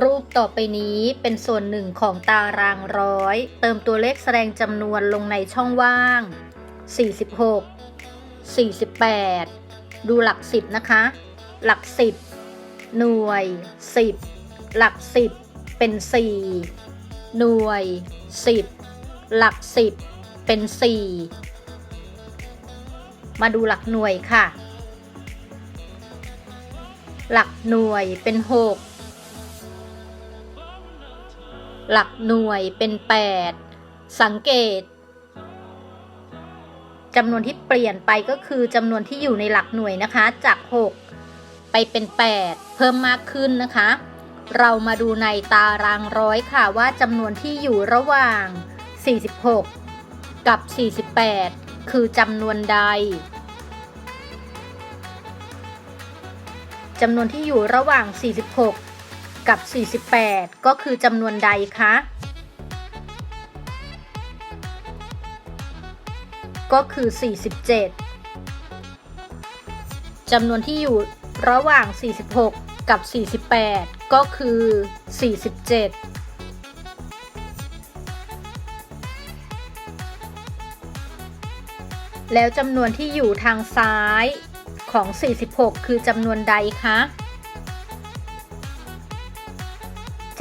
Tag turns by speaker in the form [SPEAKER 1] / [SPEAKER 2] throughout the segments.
[SPEAKER 1] รูปต่อไปนี้เป็นส่วนหนึ่งของตารางร้อย เติมตัวเลขแสดงจำนวนลงในช่องว่าง 46 48 ดูหลัก 10 นะคะ หลัก 10 หน่วย 10 หลัก 10 เป็น 4 หน่วย 10 หลัก 10 เป็น 4 มาดูหลักหน่วยค่ะ หลักหน่วยเป็น 6 หลักหน่วยเป็น 8 สังเกตจำนวนที่เปลี่ยนไปก็คือจำนวนที่อยู่ในหลักหน่วยนะคะ จาก 6 ไปเป็น 8 เพิ่มมากขึ้นนะคะ เรามาดูในตารางร้อยค่ะว่าจำนวนที่อยู่ระหว่าง 46 กับ 48 คือจำนวนใดจำนวนที่อยู่ระหว่าง 46 กับ 48 ก็คือจำนวนใดคะ ก็คือ 47 จำนวนที่อยู่ระหว่าง 46 กับ 48 ก็คือ 47แล้วจำนวนที่อยู่ทางซ้ายของ 46 คือจำนวนใดคะ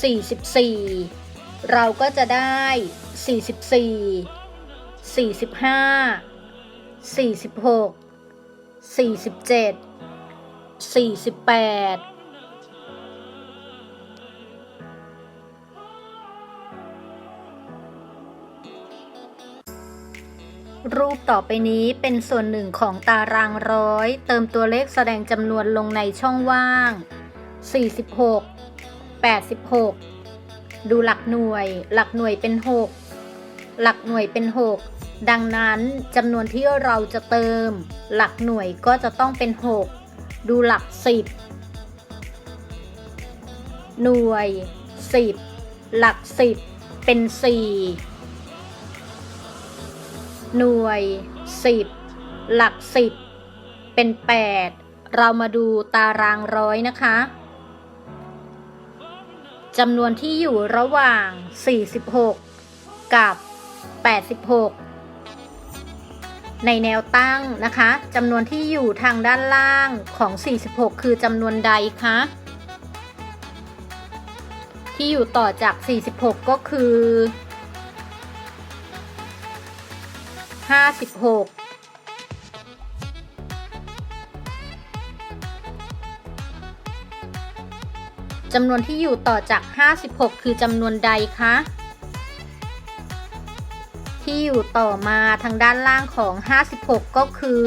[SPEAKER 1] 44 เราก็จะได้ 44 45 46 47 48 รูปต่อไปนี้เป็นส่วนหนึ่งของตารางร้อย เติมตัวเลขแสดงจำนวนลงในช่องว่าง 46 86 ดูหลักหน่วย หลักหน่วยเป็น 6 หลักหน่วยเป็น 6 ดังนั้นจำนวนที่เราจะเติม หลักหน่วยก็จะต้องเป็น 6 ดูหลัก 10 หน่วย 10 หลัก 10 เป็น 4 หน่วย 10 หลัก 10 เป็น 8 เรามาดูตารางร้อยนะคะ จำนวนที่อยู่ระหว่าง 46 กับ 86 ในแนวตั้งนะคะจำนวนที่อยู่ทางด้านล่างของ 46 คือจำนวนใดคะที่อยู่ต่อจาก 46 ก็คือ 56 จำนวนที่อยู่ต่อจาก 56 คือจำนวนใดคะ ที่อยู่ต่อมาทางด้านล่างของ 56 ก็คือ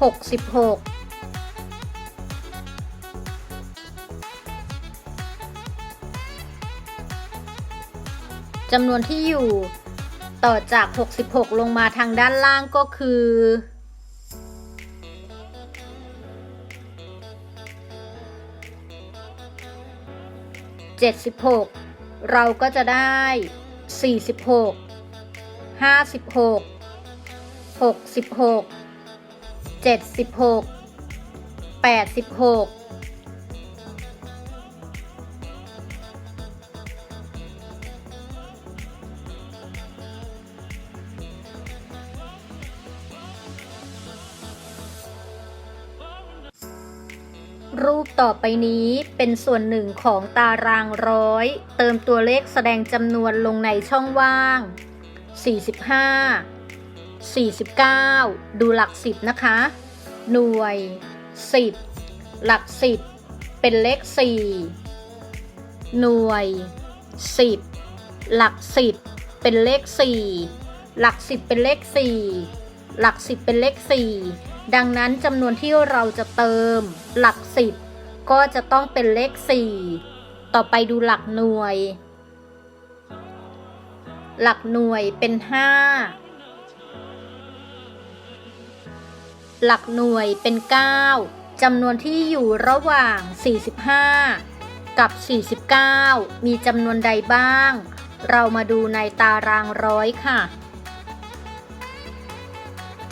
[SPEAKER 1] 66จำนวนที่อยู่ต่อจาก 66 ลงมาทางด้านล่างก็คือ 76 เราก็จะได้ 46 56 66 76 86 รูปต่อไปนี้เป็นส่วนหนึ่งของตารางร้อย เติมตัวเลขแสดงจำนวนลงในช่องว่าง 45 49 ดูหลัก 10 นะคะ หน่วย 10 หลัก 10 เป็นเลข 4 หน่วย 10 หลัก 10 เป็นเลข 4 หลัก 10 เป็นเลข 4 หลัก 10 เป็นเลข 4 ดังนั้นจำนวนที่เราจะเติมหลักสิบก็จะต้องเป็นเลข 4 ต่อไปดูหลักหน่วย หลักหน่วยเป็น 5 หลักหน่วยเป็น 9 จำนวนที่อยู่ระหว่าง 45 กับ 49 มีจำนวนใดบ้าง เรามาดูในตารางร้อยค่ะ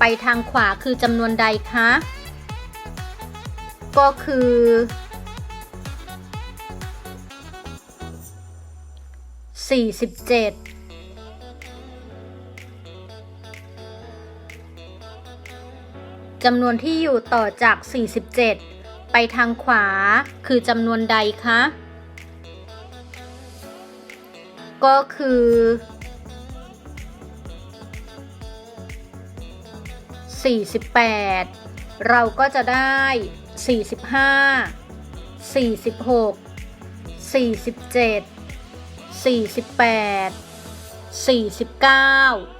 [SPEAKER 1] ไปทางขวาคือจำนวนใดคะ ก็คือ 47จำนวนที่อยู่ต่อจาก 47 ไปทางขวา คือจำนวนใดคะ ก็คือ 48 เราก็จะได้ 45 46 47 48 49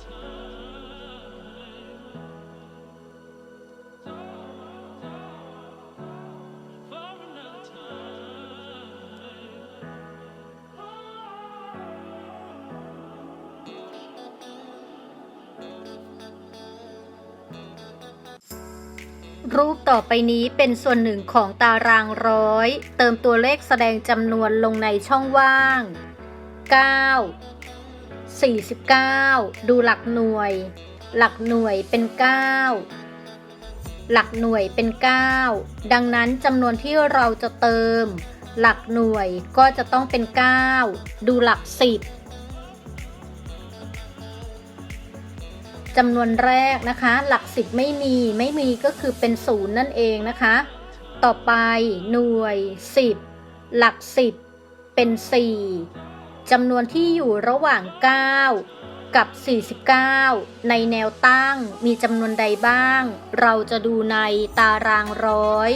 [SPEAKER 1] รูปต่อไปนี้เป็นส่วนหนึ่งของตารางร้อย เติมตัวเลขแสดงจำนวนลงในช่องว่าง 9 49 ดูหลักหน่วย หลักหน่วยเป็น 9 หลักหน่วยเป็น 9 ดังนั้นจำนวนที่เราจะเติม หลักหน่วยก็จะต้องเป็น 9 ดูหลัก 10 จำนวนแรกนะคะ หลักสิบไม่มีไม่มีก็คือเป็นศูนย์นั่นเองนะคะ ต่อไปหน่วยสิบหลักสิบเป็นสี่จำนวนที่อยู่ระหว่าง 9 กับ 49 ในแนวตั้งมีจำนวนใดบ้าง เราจะดูในตารางร้อย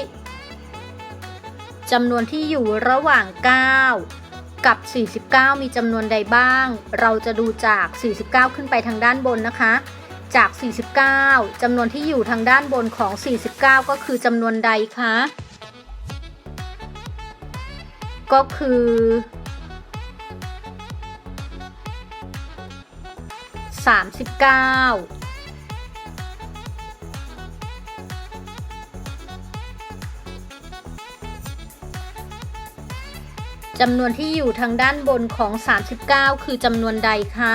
[SPEAKER 1] จำนวนที่อยู่ระหว่าง 9 กับ 49 มีจำนวนใดบ้าง เราจะดูจาก 49 ขึ้นไปทางด้านบนนะคะ จาก 49จำนวนที่อยู่ทางด้านบนของ 49 ก็คือจำนวนใดคะ ก็คือ 39จำนวนที่อยู่ทางด้านบนของ 39 คือจำนวนใดคะ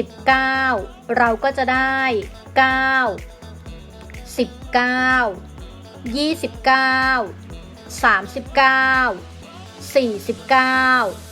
[SPEAKER 1] 19 เราก็จะได้ 9 19 29 39 49